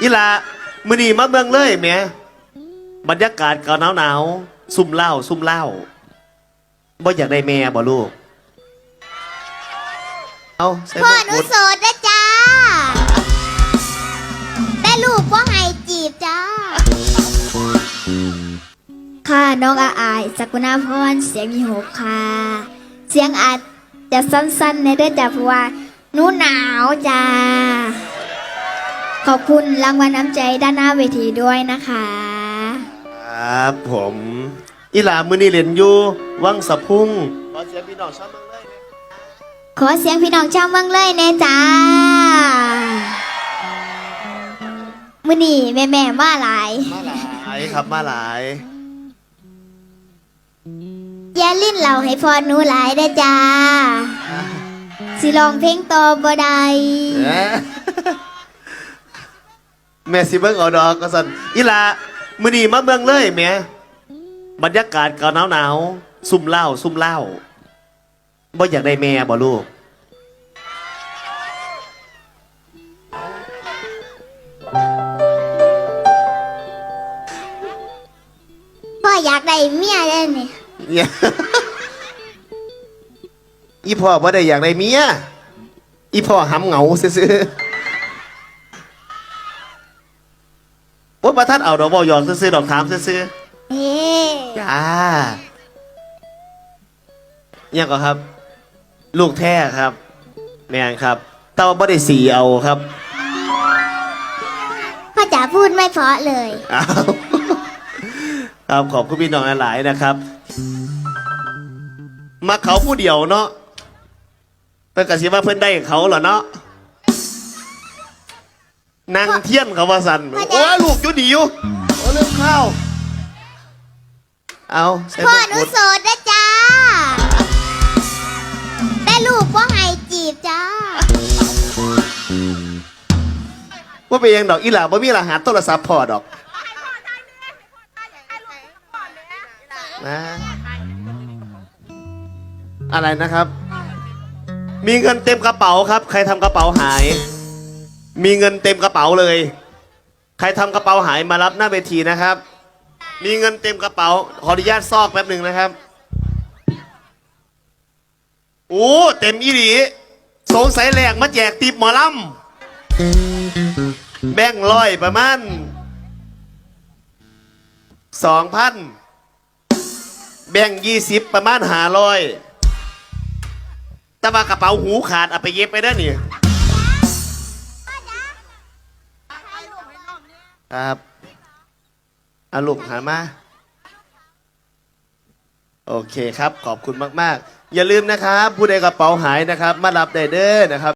อีหลามื้อนี้มาเมืองเลยแหมบรรยากาศก็หนาวหนาวๆซุ่มเหล้าซุ่มเหล้าบ่อยากได้แม่บ่ลูก เอาใส่พ่อหนูโสดนะจ้า แต่ลูกว่าให้จีบจ้า ค่ะน้องอาอายสกุณาพรเสียงมีหกค่ะ เสียงอาจจะสั้นๆในเด้อจ้าเพราะว่าหนูหนาวจ้า ขอบคุณรางวัลน้ำใจด้านหน้าเวทีด้วยนะคะ ครับผมอีหลามื้อนี้เล่นอยู่วังสะพุ่งขอเสียงพี่น้องชาวเมืองเลยนะขอเสียงพี่น้องชาวเมืองเลยแน่จ้ามือนี่แม่แม่ๆมาหลาย มาหลายครับมาหลายอย่าลิ้นเราให้พอหนูหลายได้อจ้า สิลองเพลงต่อบ่ได้เอ๊ะ แม่สิเบิ่งเอาดอกก็สั่นอีหลามื้อนี้มาเมืองเลยแหมบรรยากาศก็หนาวหนาวๆซุ่มเหล้าซุ่มเหล้าบ่อยากได้แม่บ่ลูก พ่ออยากได้เมียได้นี่เนี่ยอีพ่อบ่ได้อยากได้เมีย อีพ่อหำเหงาซื่อๆ ว่าประทัดเอาดอกบ่หยอกซื่อๆดอกถามซื่อเฮ้ๆจ้าเนี่ยก็ครับ ลูกแท้ครับแม่นครับแต่ว่าบ่ได้สีเอาครับพ่อจ๋าพูดไม่เพราะเลยอ้าวครับขอบคุณพี่น้องหลายๆนะครับ มาเขาผู้เดียวเนาะเพิ่นกสิว่าเพิ่นได้เขาเหรอเนาะ นางเทียนเขาว่าสันพ่อจ๊ะโอ้ยลูกอยู่ดีอยู่โอ้เรื่องข้าว เอาใส่พ่อมงหนูกุฎโสดนะจ้าแต่ลูกว่าให้จีบจ้าว่าเป็นหยังดอกอีหล่าบ่มีรหัสโทรศัพท์พ่อดอกนะอะไรนะครับ มีเงินเต็มกระเป๋าครับ ใครทำกระเป๋าหาย มีเงินเต็มกระเป๋าเลย ใครทำกระเป๋าหายมารับหน้าเวทีนะครับ มีเงินเต็มกระเป๋า ขออนุญาตซอกแป๊บหนึ่งนะครับ โอ้เต็มอีหลีสงสัยแหลกมาแจกติบหมอลำแบ่งค์ร้อยประมาณสองพันแบ่งยี่สิบประมาณหาร้อยแต่ว่ากระเป๋าหูขาดเอาไปเย็บไปได้อนี่ ครับอาลูกหันมา โอเคครับ ขอบคุณมาก ๆ อย่าลืมนะครับ ผู้ใดกระเป๋าหายนะครับ มารับได้เด้อนะครับ